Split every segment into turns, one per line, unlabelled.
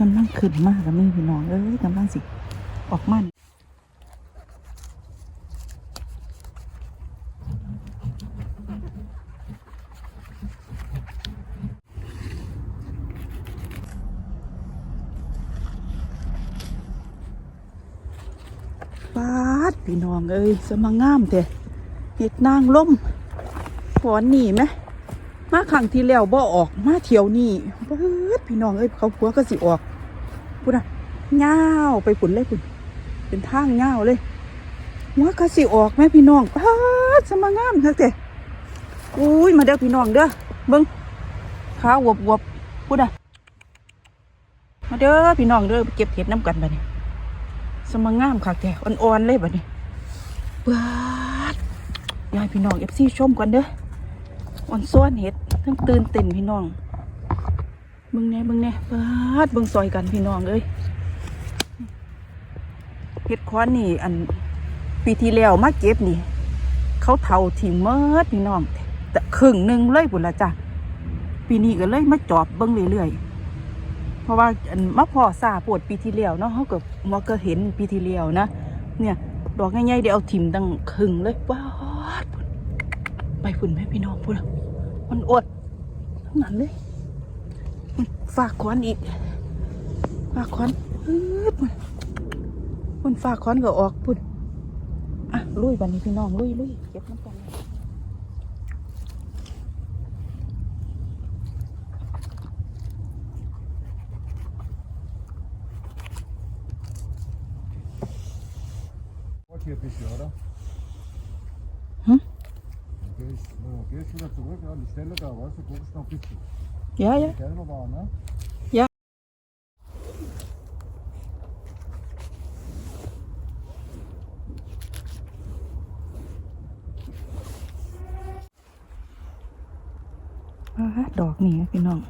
กำลังขึ้นมากกับมีพี่น้องเอ้ยกำลังสิ ออกมันปาดพี่น้องเอ้ยสมางามแต่เห็ดนางล่มถอนหนีไหมมาครั้งที่แล้วบ่ออกมาเที่ยวนี่เบิดพี่น้องเอ้ยเขาผัวก็สิออก เงาวไปพุ่นเลยพุ่นเป็นทางเงาวเลยหัวก็สิออกแม่พี่น้องปาสมางามทักแต่อุ้ยมาเด้อพี่น้องเด้อเบิ่งขาอวบวบพุ่นอะมาเด้อพี่น้องเด้อเก็บเห็ดน้ำกันบัดนี้สมางามคักแต่อ่อนๆเลยบัดนี้เบิดยายพี่น้องเอฟซีชมกันเด้ออ่อนซ้อนเห็ดทั้งตื่นเต้นพี่น้องเบิ่งแหน่เบิ่งแหน่ปาดเบิ่งซอยกันพี่น้องเอ้ย เห็ดควันนี่ อันปีที่แล้วมาเก็บนี่ เขาเท่าถิ่มเมิดพี่น้องแต่ครึ่งหนึ่งเลยพุ่นละจ้ะปีนี้ก็เลยมาจอบเบิ่งเรื่อยๆเพราะว่าอันมาพอซาปวดปีที่แล้วเนาะเขาก็มาก็เห็นปีที่แล้วนะเนี่ยดอกง่ายๆเดี๋ยวเอาถิ่มตั้งครึ่งเลยว้าวไปฝุ่นแม่พี่น้องพูดมันอดทั้งนั้นเลยฝากควันอีกฝากควันฮึบ มันมันฝากควันก็ออกพุ่นอะลุยบันนี้พี่น้องลุยลุยเก็บน้ำกัน
Wat hier
พี่น้อง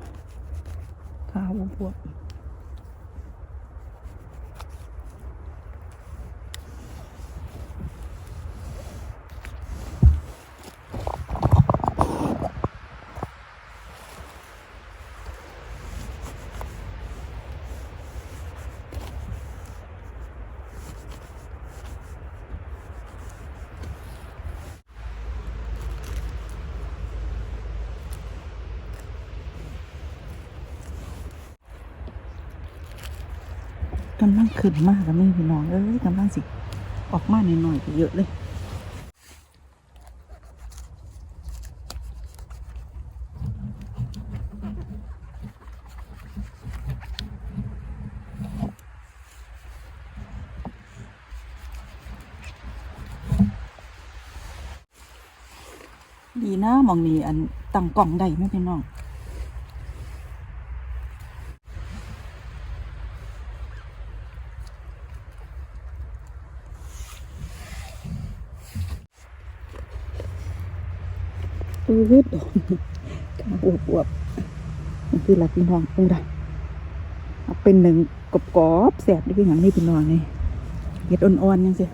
ขาวบวบ กำลังขึ้นมากกับมีพี่น้องเอ้ยกำลังสิออกมาหน่อยๆก็เยอะเลยดีนะมองนี้อันตั้งกล่องได้ไหมพี่น้อง อืดขาอวบอวบนี่คือหลักพี่น้องปูดะเอาเป็นหนึ่งกรอบกอบๆแสบด้เป็นอย่างนี้พี่น้องนี่เห็ดอ่อนๆยังสิ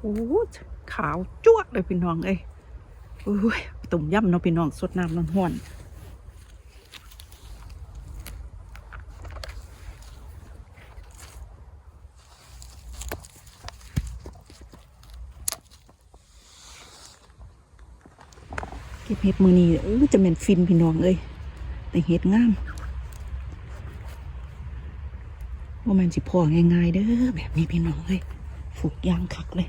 โอ้ขาวจ้วกเลยพี่น้องเอ้ยโอ้ยต้มย่ำเนาะพี่น้องสดน้ำร้อนห้อนเก็บเห็ดมือนี้เออจะเป็นฟินพี่น้องเอ้ยแต่เห็ดงามว่ามันสิพอง่ายๆเด้อแบบนี้พี่น้องเอ้ย ฝึกยางคักเลย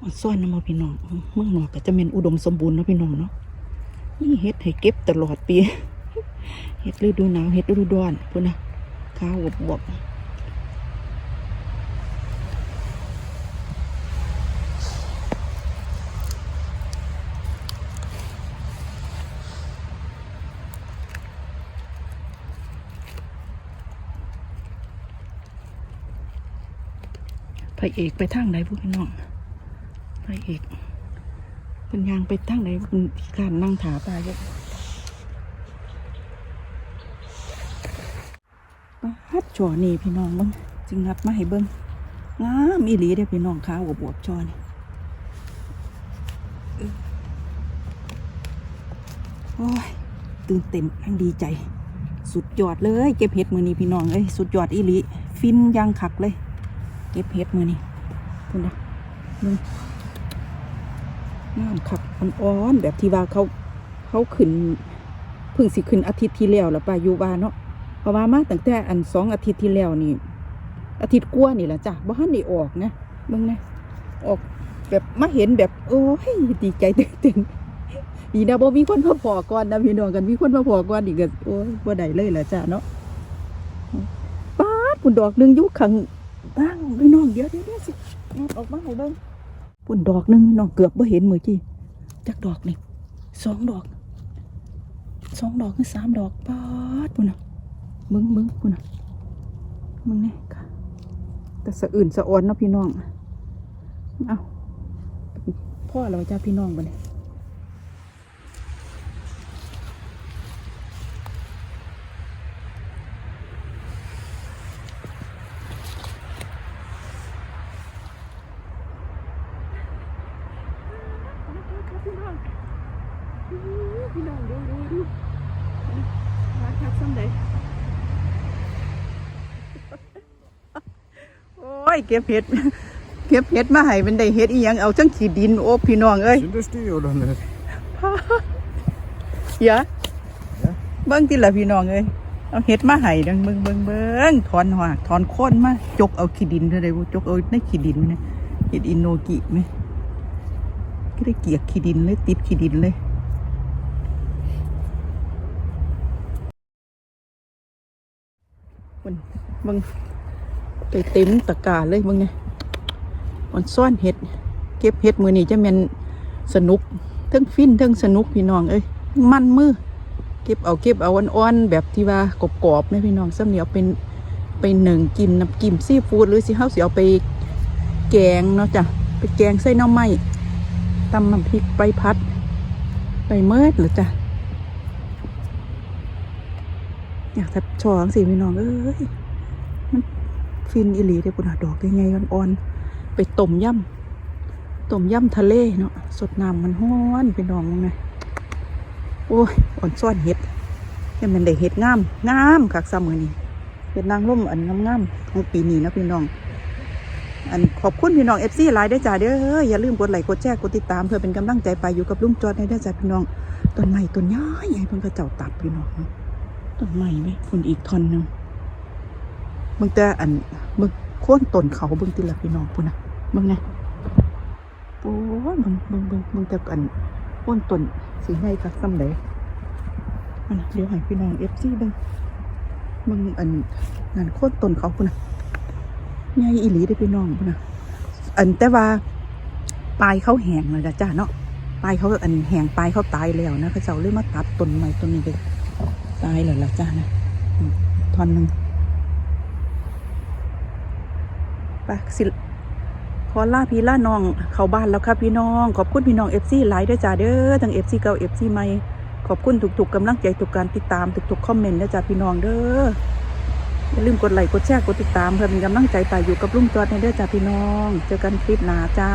อ่อนซ่อนนะมาพี่น้องเมืองนอกก็จะเป็นอุดมสมบูรณ์นะพี่น้องเนาะนี่เฮ็ดให้เก็บตลอดปีเฮ็ดฤดูหนาวเฮ็ดฤดูร้อนพุ่นนะข้าวบวบ พระเอกไปทางไหนพวกพี่น้องพระเอกเป็นยางไปทางไหนเป็นการนั่งถาตายเยอะปัดจอนี่พี่น้องบ้งจึงงับมาให้เบิ้งงามอีหลีเด้พี่น้องขาวอวบจอนี่โอ้ยตื่นเต้นทั้งดีใจ สุดยอดเลย เก็บเห็ดมือนี้พี่น้องเอ้ยสุดยอดอีหลี ฟินยางคักเลย เก็บเห็ดมือนี้คุณนะมึงน้ำขับอ่อนๆแบบที่ว่าเขาเขาขึ้นพิ่งสิขึ้นอาทิตย์ที่แล้วแล้วป่าอยู่บ้านเนาะเพราะว่ามาตั้งแต่อันสองอาทิตย์ที่แล้วนี่ อาทิตย์กว่านี่แหละจ้ะบ้านได้ออกนะเบิ่งนะออกแบบมาเห็นแบบ โอ้ยดีใจตื่นเต้นดีนะบ่มีคนมาพอก่อนนะพี่น้องกันมีคนมาพอก่อนอีกก็โอ้ยบ่ได้เลยล่ะจ้ะเนาะป้าดปุ่นดอกหนึงยู่ข้า งตั้งพี่น้องเดี๋ยวเดี๋ยวเดี๋ยวสิแอบออกมาให้เบิ่งปุ่นดอกหนึงน้องเกือบบ่เห็นมือกี้จักดอกนี่สองดอกสองดอกคือสามดอกปาดปุ่นน่ะมึงมึงปุ่นน่ะมึงเนี่ยค่ะแต่สะอื่นสะอ่อนเนาะพี่น้องเอาพ่อเราจ้าพี่น้องบ่เนี่ยพี่น้อง พี่น้องดูดูดูมาคักซ้ำใดโอ้ยเก็บเห็ดเก็บเห็ดมาให้เป็นได้เห็ดอีหยังเอาจังขีดินโอ้พี่น้องเอ้ย
Sind das die oder nicht?
เดี๋ยอะเบิ้งที่ละพี่น้องเอ้ยเอาเห็ดมาให้ดังเบิ้งเบิ้งเบิ้งถอนหัวถอนโค่นมาจกเอาขี้ดินเท่าไรบุจกเอาในขี้ดินไหมเนี่ยเห็ดอินโนกิไหมก็ได้เกียกขี้ดินเลยติดขี้ดินเลย เบิ้งเบิ้งไปเต็มตะกร้าเลยบิ้งเนี่ยมันซ่อนเห็ด เก็บเห็ดมือนี่จะเป็นสนุกทั้งฟินทั้งสนุกพี่น้องเอ้ยมันมือเก็บเอาเก็บเอาอ่อนๆแบบที่ว่ากรอบๆไหมพี่น้องซ้ำเหนียวเป็นไปหนึ่งกิมน้ำกิมซีฟู้ดหรือสิเฮาสิเอาไปแกงเนาะจ้ะไปแกงใส่หน้ำไม้ตำน้ำพริกไปพัดไปเมิดเหรือจ้ะ อยากทับชองสิพี่น้องเอ้ยมันฟินอิหลีเด้ปุ่นหาดอกยังไงอ่อนๆไปต้มยำต้มยำทะเลเนาะสดน้ำมันห้อนพี่น้องมึงไงโอ้ยอ่อนซ้อนเห็ดยังมันได้เห็ดงามงามคักซ้ำมือนี่เป็นนางร่มอันงามงามของปีนี้นะพี่น้อง อันขอบคุณพี่น้องเอฟซีไลน์ได้อจ้าเด้ออย่าลืมกดไลค์กดแชร์กดติดตามเพื่อเป็นกำลังใจไปอยู่กับลุงจอดในเด้อจ้าพี่น้องต้นไม้ต้นย้ายใหญ่เพิ่นก็เจ้าตัดพี่น้อง ต้นไม้ไหมคุณอีกท่อนหนึงเบิ่งแต่อันเบิ่งโค่นต้นเขาเบิ่งติละพี่น้องพุ่นนะเบิ่งไงโอ้ยมึงมึงมึงมึงแต่กันอ้นต้นสีให้คักซ้ำเดอันน่ะเดี๋ยวให้พี่น้องเอฟซีเบิ่งมึงอันนั่นโคตรต้นเขาพุ่นน่ะใหญ่อีหลีได้อพี่น้องพุ่นน่ะอันแต่ว่าปลายเขาแห้งเลยจ้ะจ้าเนาะปลายเขาอันแห้งปลายเขาตายแล้วนะเขาเจ้าเลยมาตัดต้นใหม่ต้นนี้ไป ตายแล้วล่ะจ้านะท่อนหนึ่งไปสิขอล่าพี่ล่าน้อง เข้าบ้านแล้วครับพี่น้อง ขอบคุณพี่น้องเอฟซีหลายด้วยจ้าเด้อทั้งเอฟซีเก่าเอฟซีใหม่ขอบคุณทุกๆกำลังใจทุกการติดตามทุกๆคอมเมนต์นะจ้าพี่น้องเด้ออย่าลืมกดไลค์กดแชร์กดติดตามเพื่อเป็นกำลังใจไปอยู่กับลุงจอดในเด้อจ้าพี่น้อง เจอกันคลิปหน้าจ้า